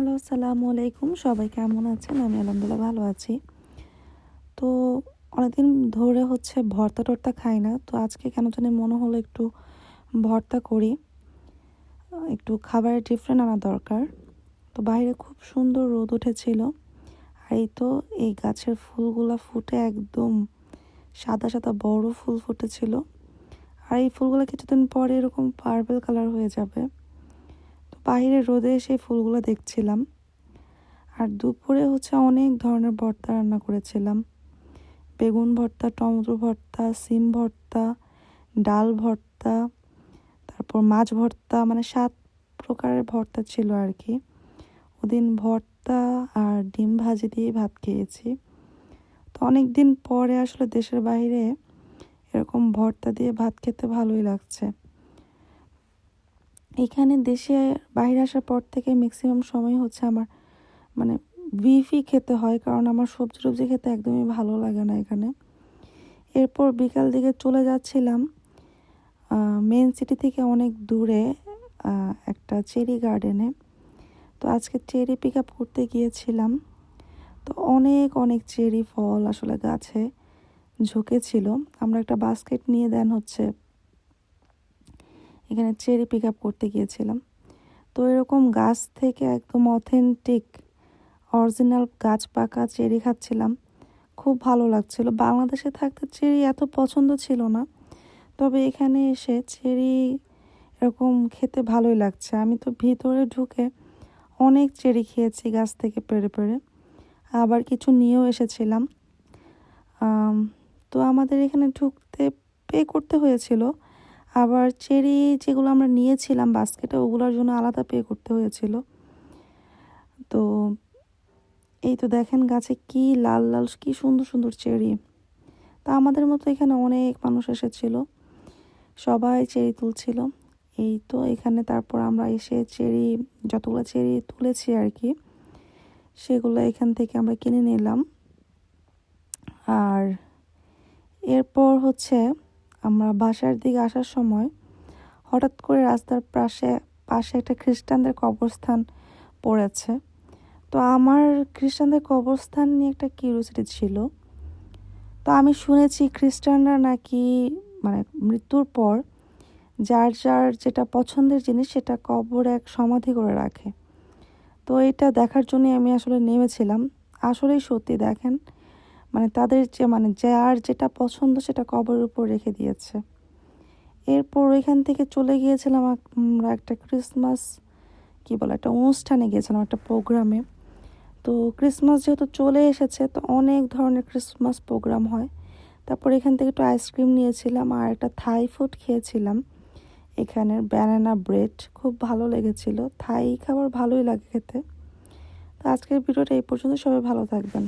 Hello আসসালামু আলাইকুম সবাই কেমন আছেন? আমি আলহামদুলিল্লাহ ভালো আছি। তো অনেকদিন ধরে হচ্ছে ভর্তা টর্তা খাই না। তো আজকে কেন জানি মনে হলো একটু ভর্তা করি। একটু খাবারের ডিফারেন্ট আনা দরকার। তো বাইরে খুব সুন্দর রোদ উঠেছিল। আর এই তো এই গাছের ফুলগুলা ফুটে একদম সাদা সাদা বড় ফুল ফুটেছিল। আর এই ফুলগুলো কিছুদিন পরে এরকম পার্পেল কালার হয়ে যাবে। বাইরে রোদে সেই ফুলগুলো দেখছিলাম। আর দুপুরে হচ্ছে অনেক ধরনের ভর্তা রান্না করেছিলাম। বেগুন ভর্তা, টমেটো ভর্তা, সিম ভর্তা, ডাল ভর্তা, তারপর মাছ ভর্তা মানে সাত প্রকারের ভর্তা ছিল আর কি। ওদিন ভর্তা আর ডিম ভাজি দিয়ে ভাত খেয়েছি। তো অনেক দিন পরে আসলে দেশের বাইরে এরকম ভর্তা দিয়ে ভাত খেতে ভালোই লাগছে। এখানে দেশে বাইরে আসার পর থেকে ম্যাক্সিমাম সময় হচ্ছে আমার মানে বিফই খেতে হয়, কারণ আমার সবজি টবজি খেতে একদমই ভালো লাগে না এখানে। এরপর বিকাল দিকে চলে যাচ্ছিলাম মেন সিটি থেকে অনেক দূরে একটা চেরি গার্ডেনে তো আজকে চেরি পিক আপ করতে গিয়েছিলাম। তো অনেক অনেক চেরি ফল আসলে গাছে ঝুঁকেছিল। আমরা একটা বাস্কেট নিয়ে দেন হচ্ছে এখানে চেরি পিক আপ করতে গিয়েছিলাম। তো এরকম গাছ থেকে একদম অথেন্টিক অরিজিনাল গাছ পাকা চেরি খাচ্ছিলাম। খুব ভালো লাগছিল। বাংলাদেশে থাকতে চেরি এত পছন্দ ছিল না। তবে এখানে এসে চেরি এরকম খেতে ভালোই লাগছে। আমি তো ভিতরে ঢুকে অনেক চেরি খেয়েছি গাছ থেকে পেরে পেরে। আবার কিছু নিয়েও এসেছিলাম। তো আমাদের এখানে ঢুকতে পে করতে হয়েছিল। আবার চেরি যেগুলো আমরা নিয়েছিলাম বাস্কেটে, ওগুলোর জন্য আলাদা পে করতে হয়েছিল। তো এই তো দেখেন গাছে কি লাল লাল, কি সুন্দর সুন্দর চেরি। তা আমাদের মতো এখানে অনেক মানুষ এসেছিল, সবাই চেরি তুলছিল। এই তো এখানে তারপর আমরা এসে চেরি, যতগুলো চেরি তুলেছি আর কি, সেগুলো এখান থেকে আমরা কিনে নিলাম। আর এরপর হচ্ছে আমরা বাসার দিকে আসার সময় হঠাৎ করে রাস্তার পাশে পাশে একটা খ্রিস্টানদের কবরস্থান পড়েছে। তো আমার খ্রিস্টানদের কবরস্থান নিয়ে একটা কিউরিয়াসিটি ছিল। তো আমি শুনেছি খ্রিস্টানরা নাকি মানে মৃত্যুর পর যার যার যেটা পছন্দের জিনিস সেটা কবর এক সমাধি করে রাখে। তো এটা দেখার জন্যই আমি আসলে নেমেছিলাম। আসলেই সত্যি দেখেন মানে তাদের যে মানে যার যেটা পছন্দ সেটা কবরের উপর রেখে দিয়েছে। এরপর ওইখান থেকে চলে গিয়েছিলাম আমরা একটা ক্রিসমাস কি বলে, একটা অনুষ্ঠানে গিয়েছিলাম একটা প্রোগ্রামে তো ক্রিসমাস যেহেতু চলে এসেছে, তো অনেক ধরনের ক্রিসমাস প্রোগ্রাম হয়। তারপর এখান থেকে একটু আইসক্রিম নিয়েছিলাম আর একটা থাই ফুড খেয়েছিলাম। এখানের ব্যানানা ব্রেড খুব ভালো লেগেছিল। থাই খাবার ভালোই লাগে খেতে। তো আজকের ভিডিওটা এই পর্যন্ত, সবাই ভালো থাকবেন।